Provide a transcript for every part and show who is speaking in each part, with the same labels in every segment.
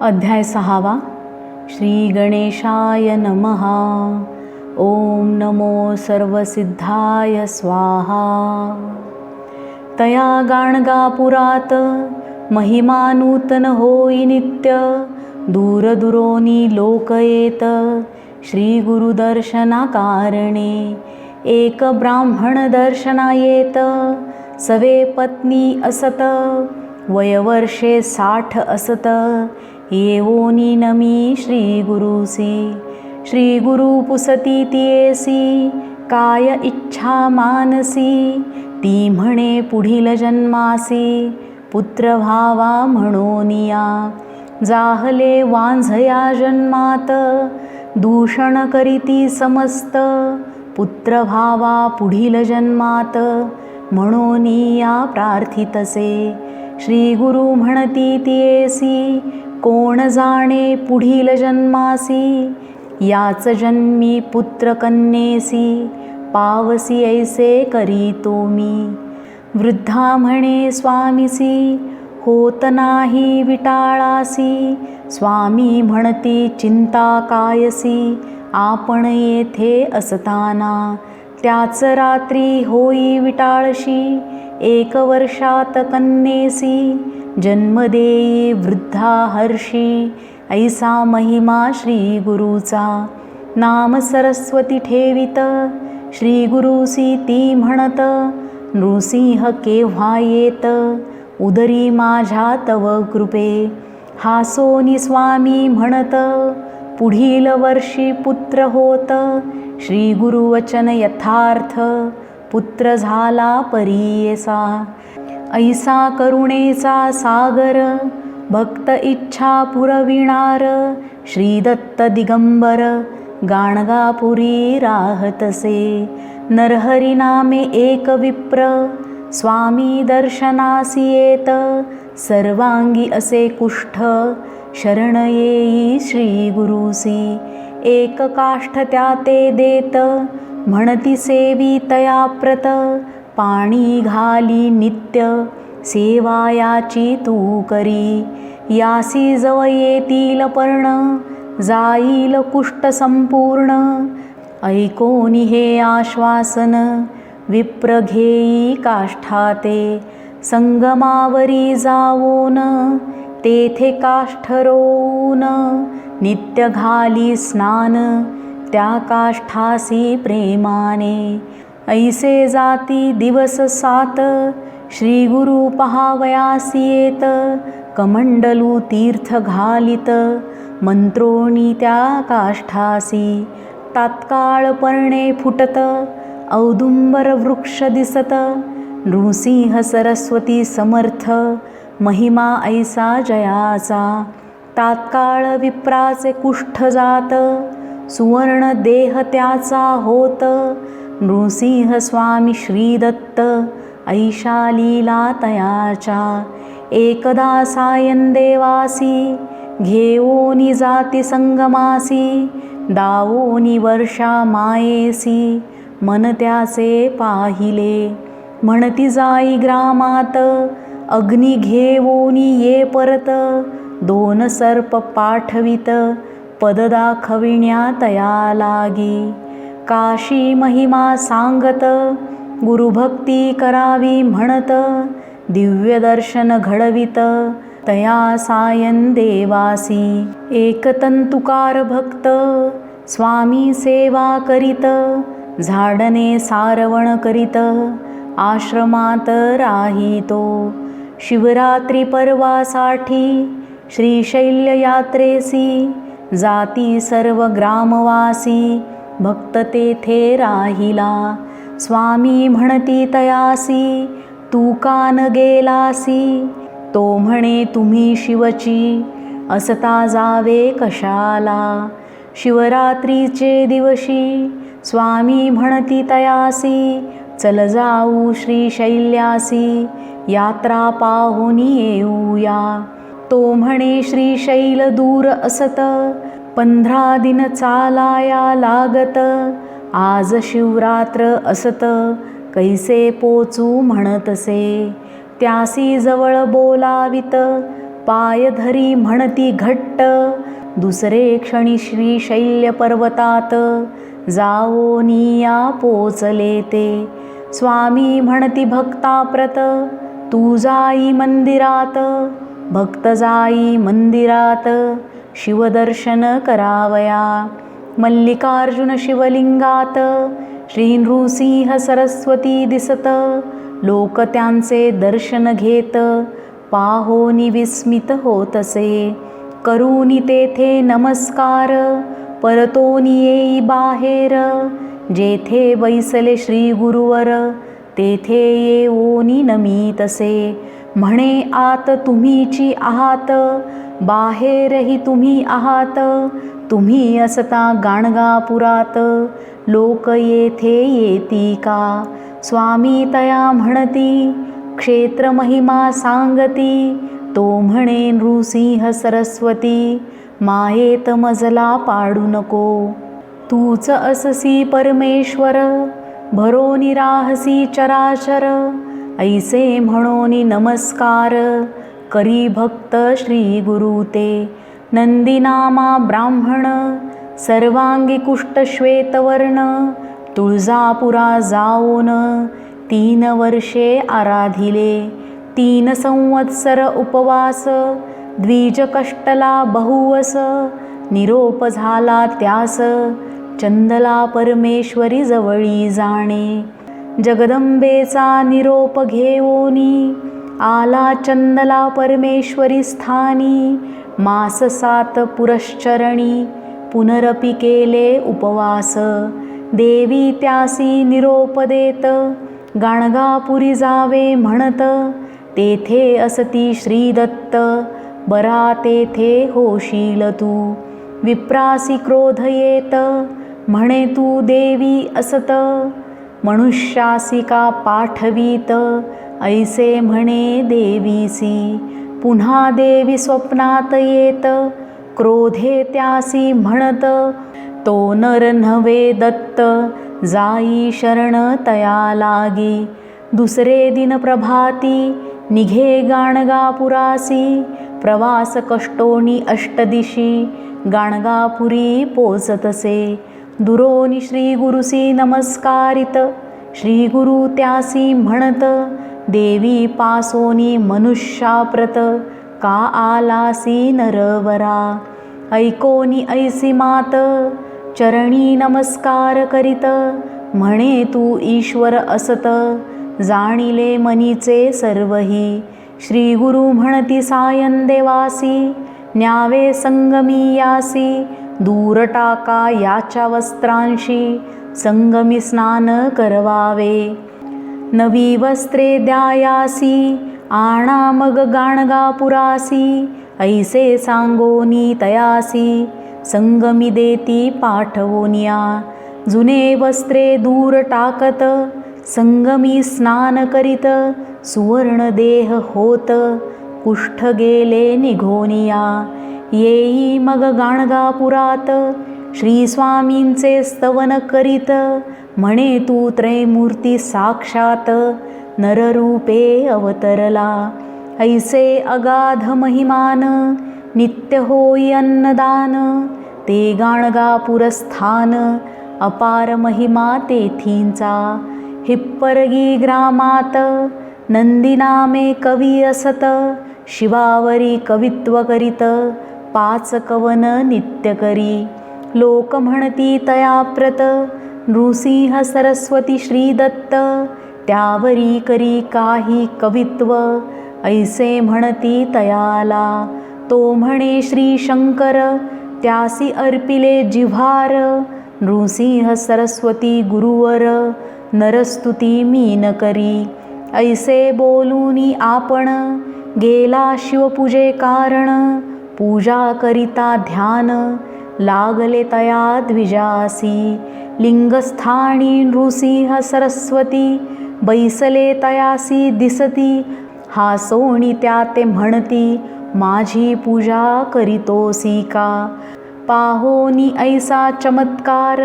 Speaker 1: अध्याय सहावा. श्री गणेशाय नमः. ओम नमो सर्वसिद्धाय स्वाहा. तया गाणगापुरात महिमा नूतन होई नित्य दूरदुरोनी लोक येत श्री गुरुदर्शना कारणे एक ब्राह्मण दर्शना येत सवे पत्नी असत वयवर्षे साठ असत येवोनी नमी श्री गुरुसी श्री गुरु पुसती तियेसी काय इच्छा मानसी। ती म्हणे पुढील जन्मासी पुत्र व्हावा म्हणोनिया। जाहले वांझया जन्मात दूषण करीती समस्त। पुत्र भावा पुढील जन्मात म्हणोनिया प्रार्थितसे। श्री गुरु म्हणती तियेसी कोण जाणे पुढील जन्मासी? याच जन्मी पुत्र कन्येसी? पावसी ऐसे करीतो मी. वृद्धा म्हणे स्वामीसी होत नाही विटाळासी. स्वामी म्हणती चिंता कायसी? आपण येथे असताना त्याच रात्री होई विटाळशी एक वर्षात कन्येसी. जन्म देई वृद्धा हर्षी ऐसा महिमा श्री गुरुचा नाम सरस्वती ठेवित श्री गुरुसी ती म्हणत नृसिंह केव्हा येत उदरी माझ्या तव कृपे हासोनी स्वामी म्हणत पुढील वर्षी पुत्र होत श्री गुरुवचन यथार्थ पुत्र झाला परीयसा ऐसा करुणेचा सागर भक्त इच्छा पुरविणार श्रीदत्त दिगंबर गाणगापुरी राहतसे नरहरी नामे एक विप्र स्वामी दर्शनासी येत सर्वांगी असे कुष्ठ शरण येई श्री गुरुसी एक काष्ठ त्या ते देत म्हणती सेवी तया प्रत पाणी घाली नित्य सेवायाची तू करी. यासी जव येतील पर्ण जाईल कुष्ट संपूर्ण. ऐकोनी हे आश्वासन विप्र घेई काष्ठाते. संगमावरी जावोन तेथे काष्ठरोन नित्य घाली स्नान त्या काष्ठासी प्रेमाने. ऐसे जाती दिवस सात। श्री गुरु पहावयासी येत कमंडलू तीर्थ घालित। मंत्रोणी त्या काष्ठासी तात्काळ पर्णे फुटत। औदुंबर वृक्ष दिसत। नृसिंह सरस्वती समर्थ। महिमा ऐसा जयाचा। तात्काळ विप्राचे कुष्ठ जात। सुवर्ण देह त्याचा होत। नृसिंहस्वामी श्रीदत्त ऐशा लीला एकदा सायन देवासी घेऊनी जाती संगमासी दावोनी वर्षा मायेसी मन त्याचे पाहिले। म्हणती जाई ग्रामात अग्नी घेवोनी ये परत दोन सर्प पाठवित पद दाखविण्या तया लागी। काशी महिमा सांगत गुरुभक्ती करावी म्हणत दिव्य दर्शन घडवित तया सायन देवासी एकतंतुकार भक्त स्वामी सेवा करीत झाडने सारवण करीत आश्रमात राहितो. शिवरात्री पर्वासाठी श्रीशैल्य यात्रेसी जाती सर्व ग्रामवासी भक्त तेथे राहिला. स्वामी म्हणती तयासी तू कान गेलासी? तो म्हणे तुम्ही शिवची असता जावे कशाला? शिवरात्रीचे दिवशी स्वामी म्हणती तयासी चल जाऊ श्रीशैल्यासी यात्रा पाहुनी येऊया. तो म्हणे श्रीशैल दूर असत पंधरा दिन चालाया लागत. आज शिवरात्र असत. कैसे पोचू म्हणतसे? त्यासी जवळ बोलावित. पाय धरी म्हणती घट्ट. दुसरे क्षणी श्रीशैल्य पर्वतात. जाओनिया पोचले ते. स्वामी म्हणती भक्ताप्रत तू जाई मंदिरात. भक्त जाई मंदिरात. शिवदर्शन करावया. मल्लिकार्जुन शिवलिंगात श्री नृसिंह सरस्वती दिसत. लोक त्यांचे दर्शन घेत. पाहोनी विस्मित होतसे. करूनी तेथे नमस्कार. परतोनी येई बाहेर. जेथे बैसले श्री गुरुवर तेथे येऊनी नमीतसे. म्हणे आत तुम्हीची आहात बाहेरही तुम्ही आहात तुम्ही असता गाणगापुरात लोक येथे येती का? स्वामी तया म्हणती क्षेत्र महिमा सांगती तो म्हणे नृसिंह सरस्वती मायेत मजला पाडू नको. तूच अससी परमेश्वर भरो निराहसी चराचर ऐसे म्हणून नमस्कार. करी भक्त श्री गुरु ते. नंदीनामा ब्राह्मण. सर्वांगी कुष्ट श्वेतवर्ण तुळजापुरा जाऊन तीन वर्षे आराधिले. तीन संवत्सर उपवास. द्विज कष्टला बहुवस. निरोप झाला त्यास. चंदला परमेश्वरी जवळी जाणे. जगदंबेचा निरोप घेऊनी आला चंदला परमेश्वरी स्थानी मास सात पुरश्चरणी पुनरपि केले उपवास. देवी त्यासी निरोप देत गाणगापुरी जावे म्हणत तेथे असती श्रीदत्त बरा तेथे होशील तू. विप्रासी क्रोध येत म्हणे तू देवी असत. मनुष्यासी का पाठवीत. ऐसे म्हणे देवीसी पुन्हा देवी स्वप्नात येत. क्रोधे त्यासी म्हणत तो नर नव्हे दत्त. जाई शरण तया लागी. दुसरे दिन प्रभाती निघे गाणगापुरासी. प्रवास कष्टोनी अष्टदिशी गाणगापुरी पोचतसे. दुरोनी श्री गुरुसी नमस्कारित। श्री गुरु त्यासी म्हणत देवी पासोनी मनुष्याप्रत का आलासी नरवरा? ऐकोनी ऐसी मात चरणी नमस्कार करीत म्हणे तू ईश्वर असत जाणिले मनीचे सर्वही। श्री गुरु म्हणती सायन देवासी न्यावे संगमी यासी दूर टाका याच्या वस्त्रांशी संगमी स्नान करवावे. नवी वस्त्रे द्यायासी आणा मग गाणगापुरासी ऐसे सांगोनी तयासी संगमी देती पाठवोनिया जुने वस्त्रे दूर टाकत संगमी स्नान करीत सुवर्ण देह होत कुष्ठ गेले निघोनिया येई मग गाणगापुरात श्री स्वामींचे स्तवन करीत. म्हणे तू त्रैमूर्ती साक्षात. नररूपे अवतरला. ऐसे अगाध महिमान. नित्य होई अन्नदान. ते गाणगापुरस्थान अपार महिमा तेथींचा. हिप्परगी ग्रामात. नंदिनामे कवी असत. शिवावरी कवित्व करीत. पाच कवन नित्य करी लोक म्हणती तयाप्रत नृसिंह सरस्वती श्रीदत्त. त्यावरी करी काही कवित्व. ऐसे म्हणती तयाला. तो म्हणे श्री शंकर त्यासी अर्पिले जिव्हार. नृसिंह सरस्वती गुरुवर नरस्तुती मीन करी ऐसे बोलूनी आपण. गेला शिवपूजे कारण. पूजा करिता ध्यान लागले तया द्विजासी लिंगस्थानी नृसिंह सरस्वती बैसले तयासी दिसती हा सोणी त्या ते म्हणती माझी पूजा करीतोसी का पाहोनी ऐसा चमत्कार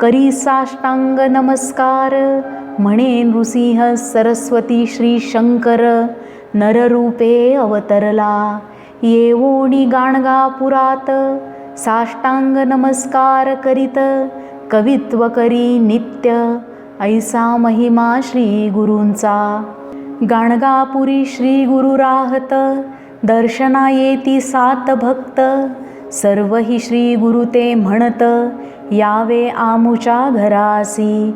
Speaker 1: करी साष्टांग नमस्कार म्हणे नृसिंह सरस्वती श्री शंकर नररूपे अवतरला येवोणी गाणगापुरात साष्टांग नमस्कार करीत कवित्व करी नित्य ऐसा महिमा श्री गुरूंचा. गाणगापुरी श्री गुरु राहत दर्शना येती सात भक्त सर्व ही श्री गुरु ते म्हणत यावे आमुच्या घरासी.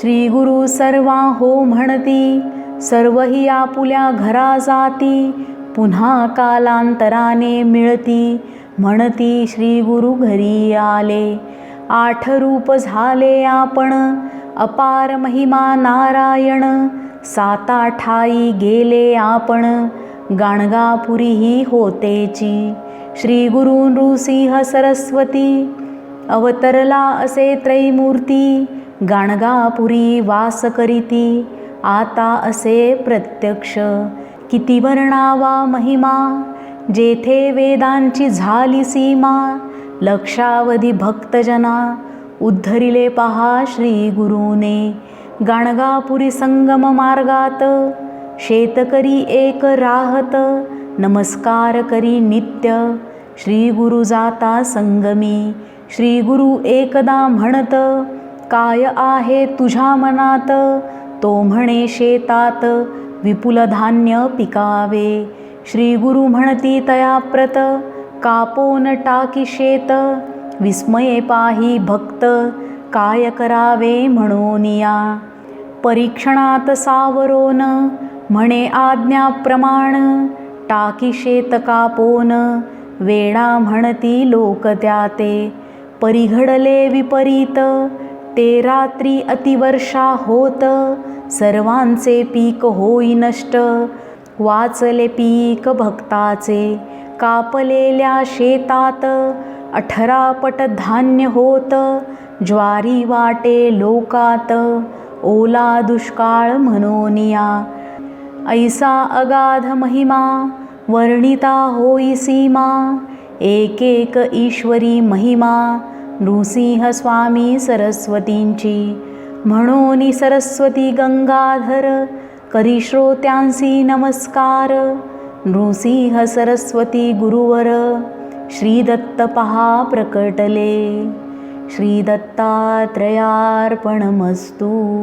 Speaker 1: श्री गुरु सर्वा हो म्हणती सर्व ही आपुल्या घरा जाती पुन्हा कालांतराने मिळती म्हणती श्री गुरु घरी आले. आठ रूप झाले आपण अपार महिमा नारायण. साता ठाई गेले आपण गाणगापुरी ही होतेची. श्री गुरु नृसिंह सरस्वती अवतरला असे त्रैमूर्ती. गाणगापुरी वास करीती आता असे प्रत्यक्ष. किती वर्णावा महिमा जेथे वेदांची झाली सीमा लक्षावधी भक्तजना उद्धरिले पहा श्री गुरुने. गाणगापुरी संगम मार्गात शेतकरी एक राहत नमस्कार करी नित्य. श्री गुरु जाता संगमी श्री गुरु एकदा म्हणत काय आहे तुझ्या मनात? तो म्हणे शेतात विपुल धान्य पिकावे। श्री गुरु म्हणती तया प्रत कापोन टाकी शेत। विस्मये पाही भक्त काय करावे म्हणून या। परीक्षणात सावरोन म्हणे आज्ञाप्रमाण टाकी शेत कापोन वेळा म्हणती लोक त्या ते परिघडले विपरीत ते रात्री अतिवर्षा होत. सर्वांचे पीक होई नष्ट. वाचले पीक भक्ताचे कापलेल्या शेतात. अठरा पट धान्य होत ज्वारी वाटे लोकात. ओला दुष्काळ म्हणोनिया ऐसा अगाध महिमा वर्णिता होई सीमा. एक एक ईश्वरी महिमा नृसिंह स्वामी सरस्वतींची. म्हणून सरस्वती गंगाधर करी श्रोत्यांसी नमस्कार. नृसिंह सरस्वती गुरुवर श्रीदत्त पहा प्रकटले. श्रीदत्तात्रयार्पणमस्तू.